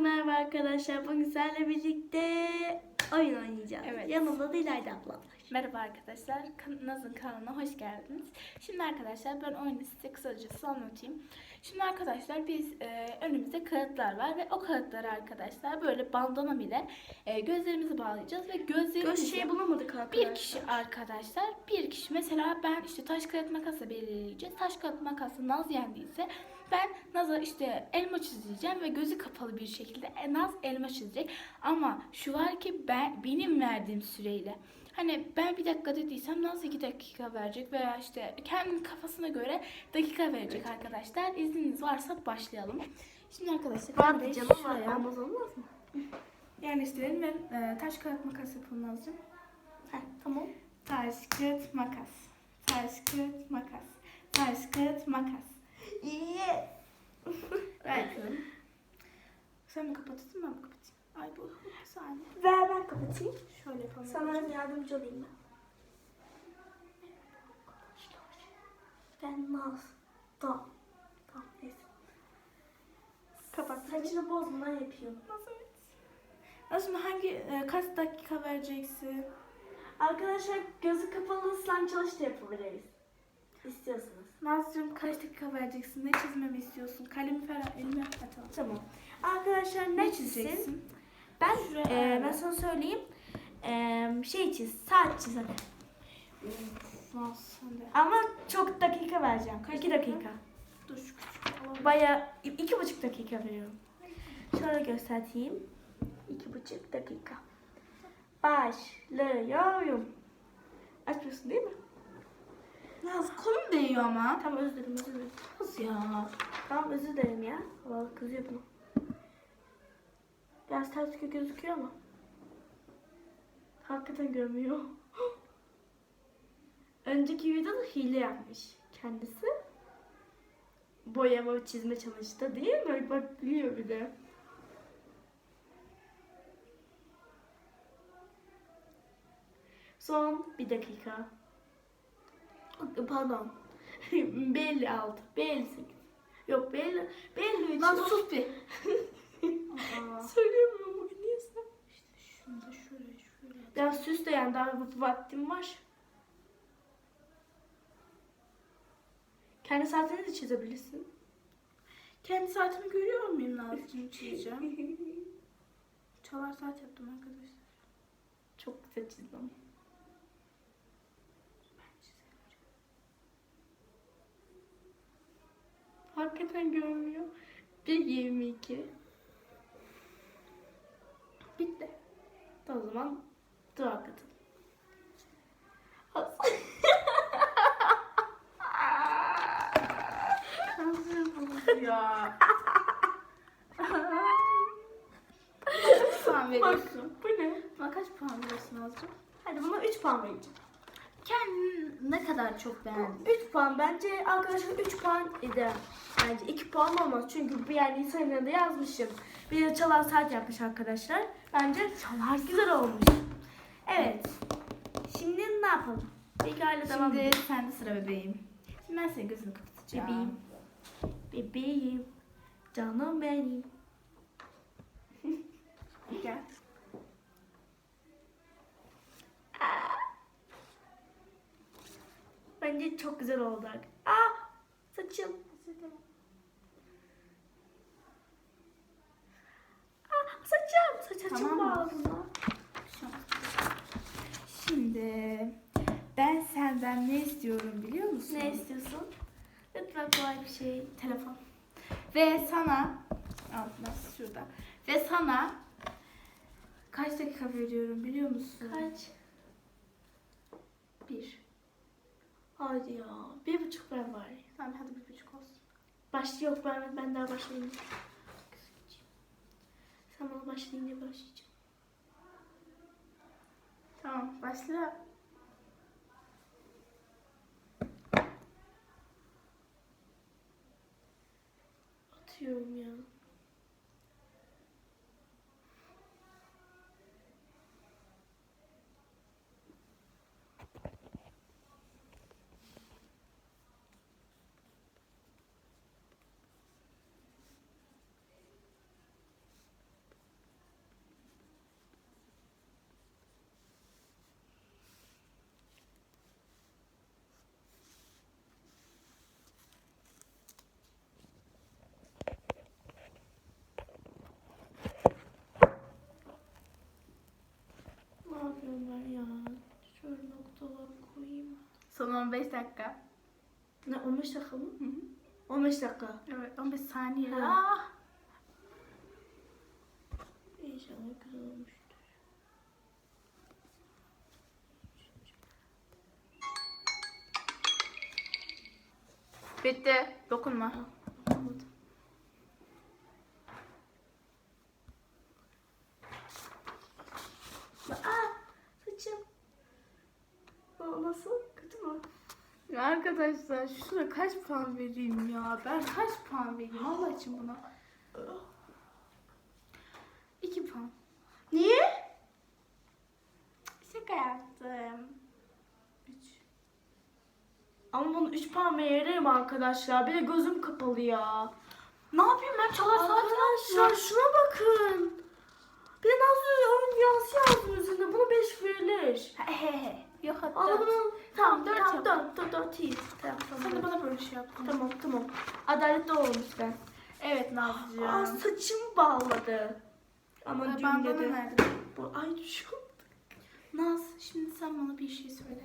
merhaba arkadaşlar. Bugün sizlerle birlikte oyun oynayacağız. Evet. Yanımda da İlayda ablam var. Merhaba arkadaşlar, Naz'ın kanalına hoş geldiniz. Şimdi arkadaşlar ben oyunu size kısacası anlatayım. Şimdi arkadaşlar biz e, önümüzde kağıtlar var ve o kağıtları arkadaşlar böyle bandana ile e, gözlerimizi bağlayacağız ve Göz gözlerimizi şeyi bulamadık arkadaşlar. bir kişi arkadaşlar bir kişi mesela ben işte taş kağıt makasla belirleyeceğiz. Taş kağıt makasla Naz yendiyse ben Naz'a işte elma çizeceğim ve gözü kapalı bir şekilde Naz elma çizecek. Ama şu var ki ben benim verdiğim süreyle hani ben bir dakika dediysem Naz iki dakika verecek veya işte kendi kafasına göre dakika verecek arkadaşlar. İzniniz varsa başlayalım. Şimdi arkadaşlar ben de Var canım var. şuraya Olmaz olmaz mı? yerleştirelim ve e, taş kağıt makas yapalım Naz'cığım. Heh, tamam. Taş, kağıt, makas. Taş, kağıt, makas. Taş, kağıt, makas. İyi. Yapıyorum. Sen mi kapatırsın ben mi kapatayım? Ay bu bir saniye. Ver ben kapatayım. Şöyle yapalım. Sana yardımcı olayım ben. Ben Naz. Tamam. Tamam neyse. Kapat. Saçını bozmadan yapıyorum. Nasıl? Nasıl hangi e, kaç dakika vereceksin? Arkadaşlar gözü kapalı ıslan çalış da yapabiliriz. İstiyorsanız. Nazcığım kaç dakika vereceksin? Ne çizmemi istiyorsun? Kalemi falan elime atalım. Tamam. Arkadaşlar ne, Ne çizsin? Ben e, ben sana söyleyeyim. E, şey çiz, saat. Naz de. Ama çok dakika vereceğim. Kaç iki dakika? dakika. Dur şu küçük alalım. Baya iki buçuk dakika veriyorum. Şöyle göstereyim. İki buçuk dakika. Başlıyorum. Açmıyorsun değil mi? Naz kolum değiyor ama. Tamam özür dilerim özür dilerim. Nasıl ya? Tamam özür dilerim ya. Vallahi kızıyor buna. Biraz ters gözüküyor ama. Hakikaten görmüyor. Önceki videoda hile yapmış kendisi. Boyama çizme çalıştı değil mi? Bak biliyor bir de. Son bir dakika. Pardon. belli altı. Belli sekiz. Yok belli. Belli üç. Naz sus bir. Söyleyemiyorum bugün niyeyse. İşte şunu da şuraya şuraya. Ya süs de yani daha vaktim var. Kendi saatini de çizebilirsin. Kendi saatimi görüyor muyum Nazcığım çizeceğim? Çalar saat yaptım arkadaşlar. Çok güzel çizdim. Hakikaten görmüyor. 1.22. O zaman katıl. Nasıl ya? Kaç puan veriyorsun? Bu ne? Bana kaç puan veriyorsun Nazcığım? Hadi buna 3 puan vereceğim. Kendini ne kadar çok beğendin? 3 puan bence arkadaşlar 3 puan ideal. Bence 2 puan olmaz çünkü bir yer Nisan ayında yazmışım. Bir de çalar saat yapmış arkadaşlar. Bence çalar güzel olmuş. Evet. Şimdi ne yapalım? Peki aile devam Şimdi edelim. sende sıra bebeğim. Şimdi ben senin gözünü kapatacağım. Bebeğim. Bebeğim. Canım benim. Gel. Bence çok güzel oldu. Aa saçım. Aa saçım. Saç saçım Tamam mı? lan. Şimdi ben senden ne istiyorum biliyor musun? Ne istiyorsun? Lütfen kolay bir şey. Telefon. Ve sana al nasıl şurada. Ve sana kaç dakika veriyorum biliyor musun? Kaç? Bir. Hadi ya. Bir buçuk ver bari. Tamam hadi bir buçuk olsun. Baş yok ben, ben daha başlayayım. Bana başlayınca başlayacağım. Tamam başla. Atıyorum ya. Son 15 dakika. Ne 15 dakika mı? Hı hı. 15 dakika. Evet 15 saniye. Ha. Ah. İnşallah güzel olmuştur. Bitti. Dokunma. Anladım. Aa saçım. Aa, nasıl? Kötü mü? Ya arkadaşlar şuna kaç puan vereyim ya? Ben kaç puan vereyim Allah için buna? 2 puan. Niye? Şaka yaptım. 3. Ama bunu 3 puan veririm arkadaşlar. Bir de gözüm kapalı ya. Ne yapayım ben çalar saat Arkadaşlar şuna bakın. Bir de Nazlı oyun dünyası yazdım üzerinde. Buna 5 verilir. Yok hatta. Ama bunu tamam dört tamam yap. 4 4 4 iyi. Tamam Sen tamam. de bana böyle şey yaptın. Tamam tamam. Adaletli olmuş ben. Evet Nazlıcığım. Aa saçım bağladı. Ama Ee, dün bandana dedi. nerede? Bu ay düşün. Naz şimdi sen bana bir şey söyle.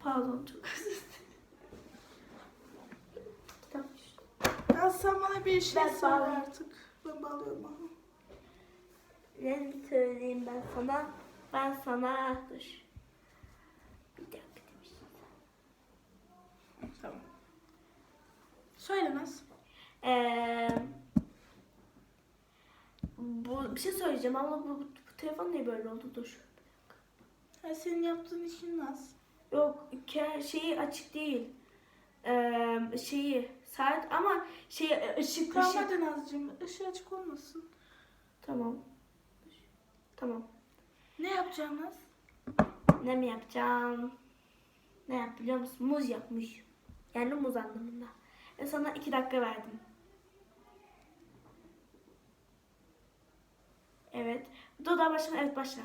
Pardon çok özür dilerim. Kitap düştü. Naz sen bana bir şey Ben söyle bağlayayım. artık. Ben bağlıyorum ama. Ne söyleyeyim ben sana? Ben sana dur. Bir dakika demiştim. Tamam. Söyle Naz. Ee, bu bir şey söyleyeceğim ama bu, bu, bu telefon niye böyle oldu? Dur. Ha, senin yaptığın işin Naz. Yok şeyi açık değil. Ee, şeyi saat ama şey ışık Tamam ışık. hadi Nazcığım. Işığı açık olmasın. Tamam. Tamam. Ne yapacağım Naz? Ne mi yapacağım? Ne yap biliyor musun? Muz yapmış. Yani muz anlamında. Ve sana iki dakika verdim. Evet. Daha başla. Evet başla.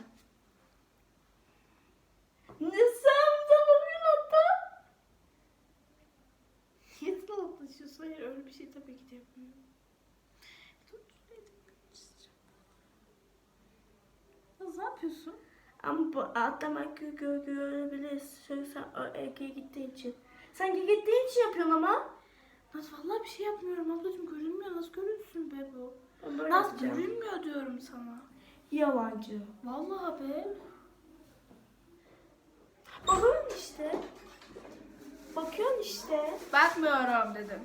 Ne sen bakıyorsun hatta? Niye salaklaşıyorsun? Hayır öyle bir şey tabii ki de yapmıyorum. Naz ne yapıyorsun? Ama bu atlamak gö gö görebiliriz. Şöyle sen o Ege'ye gittiğin için. Sen gittiğin için yapıyorsun ama. Naz vallahi bir şey yapmıyorum ablacığım görünmüyor. Nasıl görünsün be bu? Böyle Naz görünmüyor diyorum sana. Yalancı. Vallahi be. Bakıyorsun işte. Bakıyorsun işte. Bakmıyorum dedim.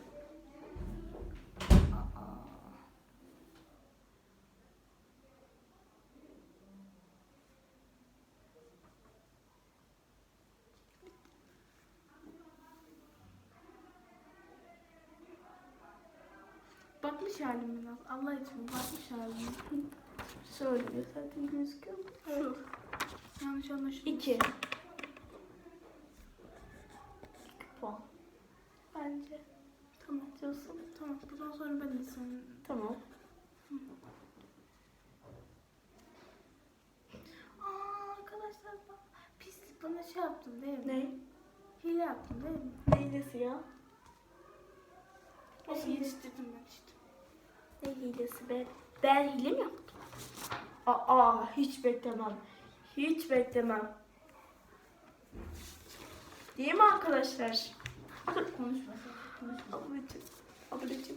Bakmış halim mi Naz? Allah için bakmış halim. Söylüyor zaten gözüküyor. Şu. Yanlış anlaşıldı. İki. Puan. Bence. Tamam diyorsun. Tamam. Bundan sonra ben insanım. Tamam. Aa arkadaşlar bak. Pislik bana şey yaptın değil mi? Ne? Hile yaptın değil mi? Neylesi ya? Hile? yetiştirdim ben işte. Ne hilesi be? Ben hile mi yaptım? Aa hiç beklemem. Hiç beklemem. Değil mi arkadaşlar? Konuşma sakın konuşma. Ablacığım. Ablacığım.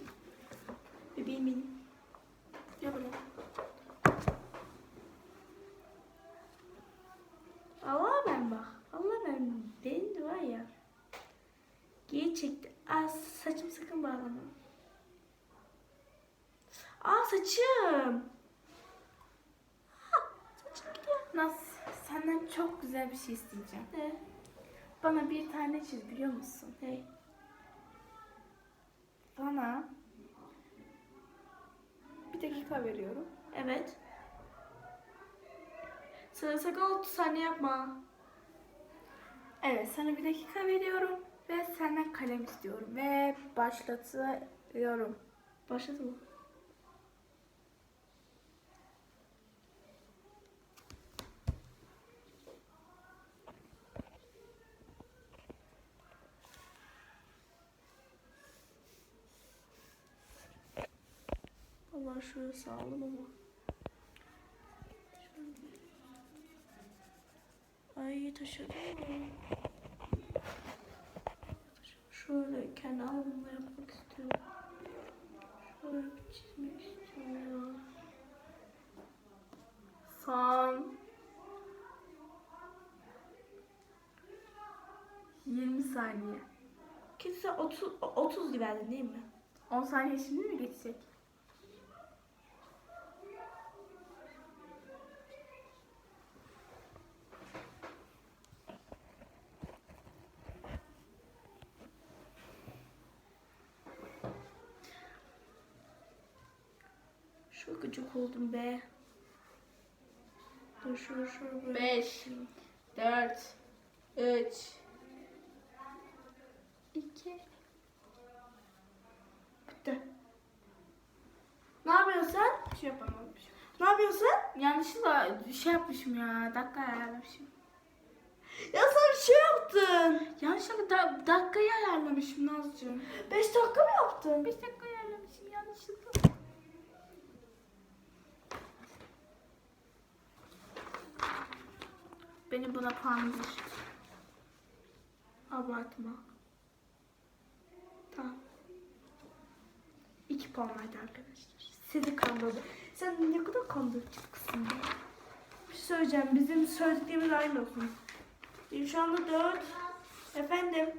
Bebeğim benim. Ya böyle. Allah ben bak. Allah ben. Benim de var ya. Geri çekti. Aa saçım sakın bağlama. Aa saçım. Ha, saçım gidiyor. Naz senden çok güzel bir şey isteyeceğim. Ne? Bana bir tane çiz biliyor musun? Ne? Bana bir dakika veriyorum. Evet. Sana sakın 30 saniye yapma. Evet sana bir dakika veriyorum ve senden kalem istiyorum ve başlatıyorum. Başladı mı? Allah şöyle sağlam ama. Ay taşıdım. şöyle kendi alanımda yapmak istiyorum. Şöyle bir çizmek istiyorum. Son 20 saniye. Kimse 30, 30 gibi değil mi? 10 saniye şimdi mi geçecek? Çok gıcık oldum be. Dur şunu şunu böyle. 5 4 3 2 Bitti. Ne yapıyorsun sen? Bir şey yapamamışım. Ne yapıyorsun sen? Yanlışlıkla şey yapmışım ya. Dakika ayarlamışım. Ya sen bir şey yaptın. Yanlışlıkla da, dakikayı ayarlamışım Nazcığım. 5 dakika mı yaptın? 5 dakika ayarlamışım yanlışlıkla. Beni buna puan düştü. Abartma. Tamam. 2 puan verdi arkadaşlar. Sizi kandırdı. Sen ne kadar kandırıcı kızsın be. Bir şey söyleyeceğim. Bizim söylediklerimiz aynı olsun. Şu anda 4. Efendim.